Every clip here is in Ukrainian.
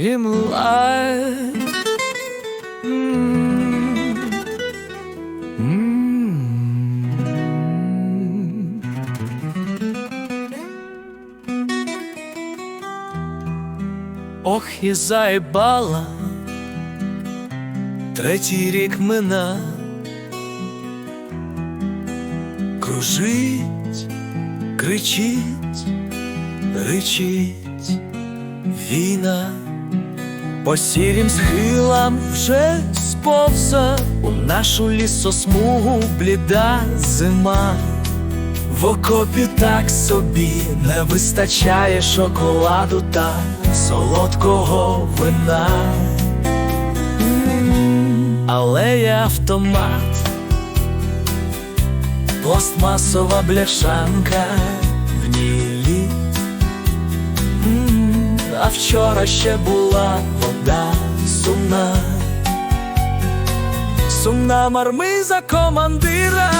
in life. Mm. Mm. Ох, і заїбала, третій рік мина, кружить, кричить, ричить війна, По сірім схилам вже сповза у нашу лісосмугу бліда зима. В окопі так собі не вистачає шоколаду та солодкого вина. Але є автомат, пластмасова бляшанка в ній вчора ще була вода сумна, сумна мармиза командира.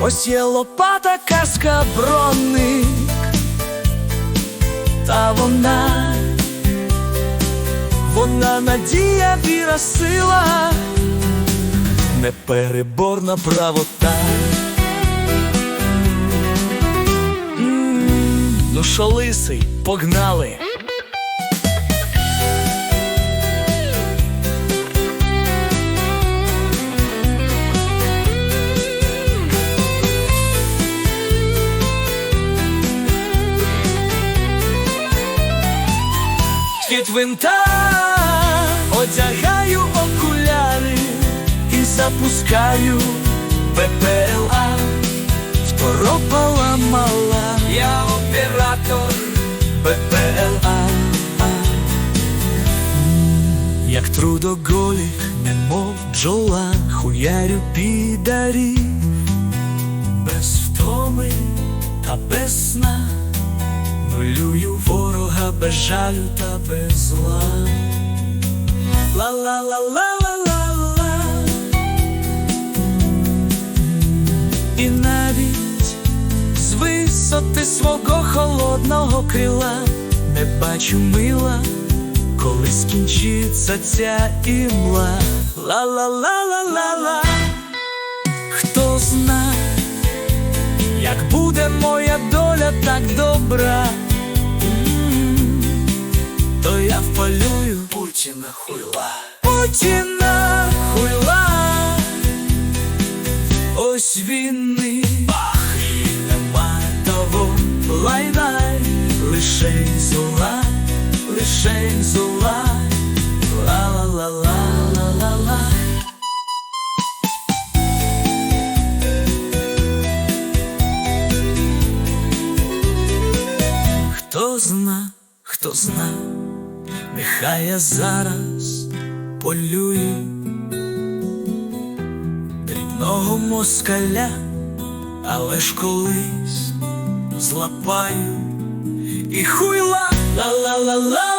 Ось є лопата каска броник, та вона, вона надія, віра, сила, непереборна правота. Ну погнали. Від винта одягаю окуляри і запускаю ППЛА. Второпала мала, я трудоголік, немов бджола, хуярю підарів без втоми та без сна. Нулюю ворога без жалю та без зла. Ла-ла-ла-ла-ла-ла-ла І навіть з висоти свого холодного крила не бачу мила, коли скінчиться ця імла. Ла-ла-ла-ла-ла-ла Хто знає як буде моя доля так добра, то я вполюю Путіна хуйла. Путіна хуйла. Ось війни, ах, і нема того лайна, лише зола, лише Хто зна, хто зна, нехай я зараз полюю дрібного москаля, але ж колись злапаю і хуйла ла-ла-ла-ла